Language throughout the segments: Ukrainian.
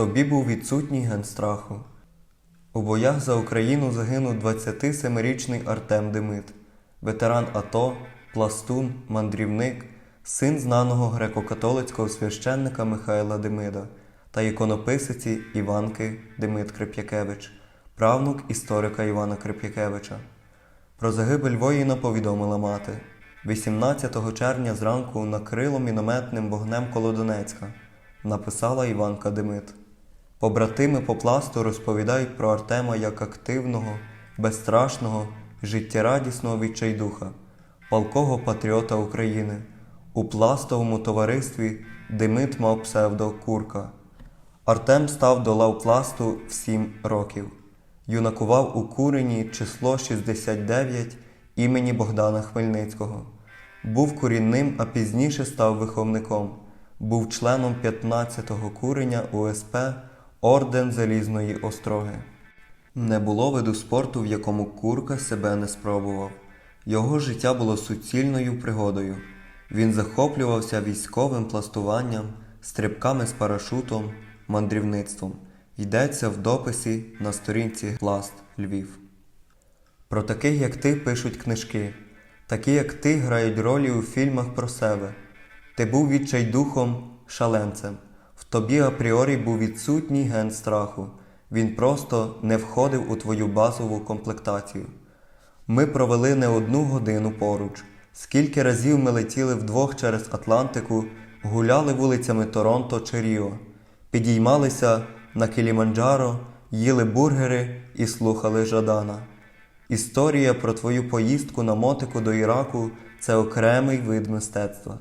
тобі був відсутній ген страху. У боях за Україну загинув 27-річний Артем Демит, ветеран АТО, пластун, мандрівник, син знаного греко-католицького священника Михайла Демида та іконописиці Іванки Демит Крип'якевич, правнук історика Івана Крип'якевича. Про загибель воїна повідомила мати. 18 червня зранку накрило мінометним вогнем коло Донецька, написала Іванка Демит. Побратими по пласту розповідають про Артема як активного, безстрашного, життєрадісного відчайдуха, палкого патріота України. У пластовому товаристві Демит мав псевдо Курка. Артем став до лав пласту в 7 років. Юнакував у курені число 69 імені Богдана Хмельницького. Був корінним, а пізніше став виховником. Був членом 15-го куреня УСП Орден Залізної Остроги. Не було виду спорту, в якому курка себе не спробував. Його життя було суцільною пригодою. Він захоплювався військовим пластуванням, стрибками з парашутом, мандрівництвом. Йдеться в дописі на сторінці Пласт Львів. Про таких, як ти, пишуть книжки. Такі, як ти, грають ролі у фільмах про себе. Ти був відчайдухом, шаленцем. Тобі апріорі був відсутній ген страху. Він просто не входив у твою базову комплектацію. Ми провели не одну годину поруч. Скільки разів ми летіли вдвох через Атлантику, гуляли вулицями Торонто чи Ріо, підіймалися на Кіліманджаро, їли бургери і слухали Жадана. Історія про твою поїздку на мотику до Іраку це окремий вид мистецтва.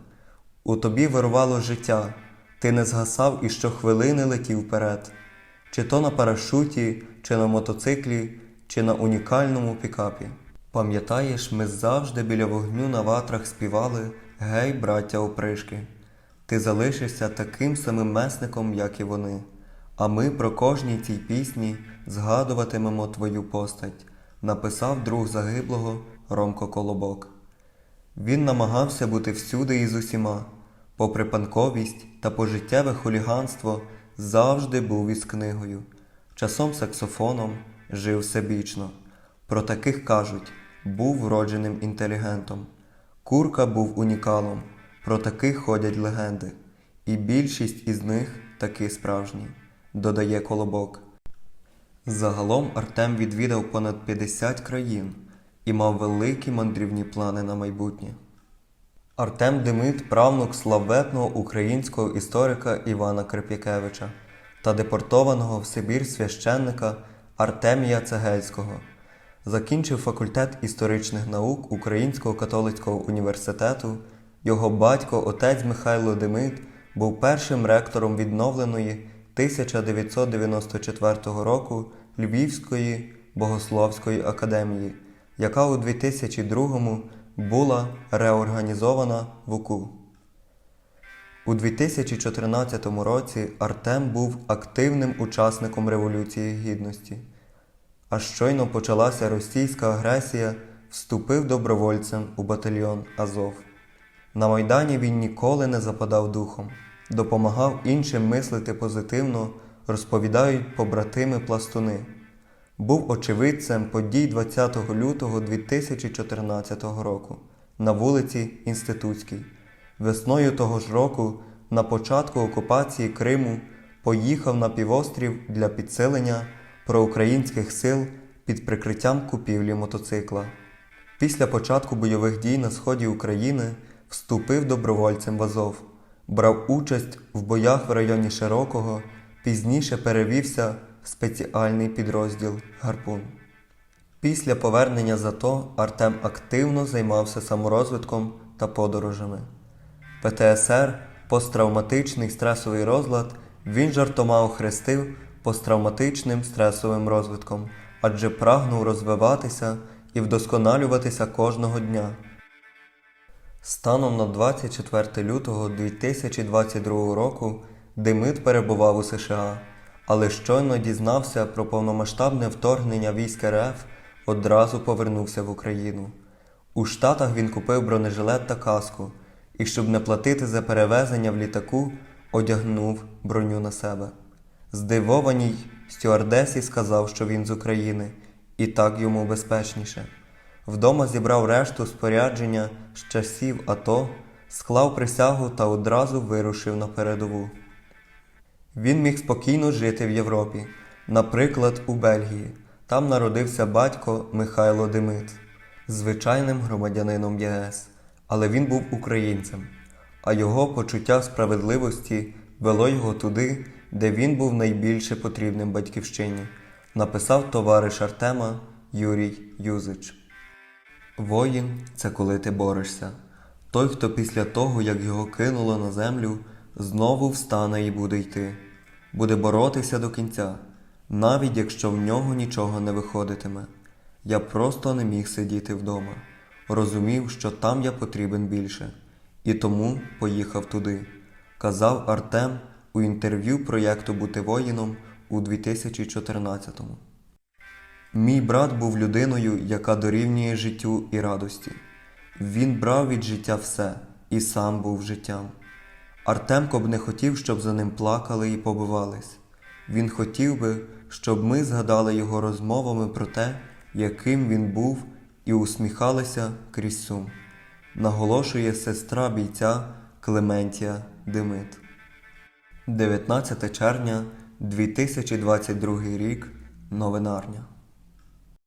У тобі вирвало життя, ти не згасав і щохвилини летів вперед, чи то на парашуті, чи на мотоциклі, чи на унікальному пікапі. Пам'ятаєш, ми завжди біля вогню на ватрах співали Гей, браття опришки. Ти залишишся таким самим месником, як і вони, а ми про кожній цій пісні згадуватимемо твою постать, написав друг загиблого Ромко Колобок. Він намагався бути всюди і з усіма, попри панковість та пожиттєве хуліганство, завжди був із книгою, часом саксофоном, жив всебічно. Про таких кажуть, був вродженим інтелігентом. Курка був унікалом, про таких ходять легенди, і більшість із них таки справжні, додає Колобок. Загалом Артем відвідав понад 50 країн і мав великі мандрівні плани на майбутнє. Артем Демит правнук славетного українського історика Івана Крип'якевича та депортованого в Сибір священника Артемія Цегельського. Закінчив факультет історичних наук Українського католицького університету. Його батько, отець Михайло Демит, був першим ректором відновленої 1994 року Львівської богословської академії, яка у 2002 була реорганізована в УКУ. У 2014 році Артем був активним учасником Революції Гідності. А щойно почалася російська агресія, вступив добровольцем у батальйон Азов. На Майдані він ніколи не западав духом, допомагав іншим мислити позитивно, розповідають побратими пластуни. Був очевидцем подій 20 лютого 2014 року на вулиці Інститутській. Весною того ж року, на початку окупації Криму, поїхав на півострів для підсилення проукраїнських сил під прикриттям купівлі мотоцикла. Після початку бойових дій на сході України вступив добровольцем в Азов, брав участь в боях в районі Широкого, пізніше перевівся спеціальний підрозділ Гарпун. Після повернення з АТО Артем активно займався саморозвитком та подорожами. ПТСР посттравматичний стресовий розлад він жартома охрестив посттравматичним стресовим розвитком, адже прагнув розвиватися і вдосконалюватися кожного дня. Станом на 24 лютого 2022 року Демит перебував у США, але щойно дізнався про повномасштабне вторгнення військ РФ, одразу повернувся в Україну. У Штатах він купив бронежилет та каску, і щоб не платити за перевезення в літаку, одягнув броню на себе. Здивованій стюардесі сказав, що він з України, і так йому безпечніше. Вдома зібрав решту спорядження з часів АТО, склав присягу та одразу вирушив на передову. Він міг спокійно жити в Європі, наприклад, у Бельгії. Там народився батько Михайло Демит, звичайним громадянином ЄС, але він був українцем, а його почуття справедливості вело його туди, де він був найбільше потрібним батьківщині, написав товариш Артема Юрій Юзич. Воїн це коли ти борешся. Той, хто після того, як його кинуло на землю, знову встане і буде йти, буде боротися до кінця, навіть якщо в нього нічого не виходитиме. Я просто не міг сидіти вдома, розумів, що там я потрібен більше, і тому поїхав туди, казав Артем у інтерв'ю проєкту Бути воїном у 2014-му. Мій брат був людиною, яка дорівнює життю і радості. Він брав від життя все і сам був життям. Артемко б не хотів, щоб за ним плакали і побивались. Він хотів би, щоб ми згадали його розмовами про те, яким він був, і усміхалися крізь сум. Наголошує сестра бійця Клементія Демит. 19 червня 2022 рік. Новинарня.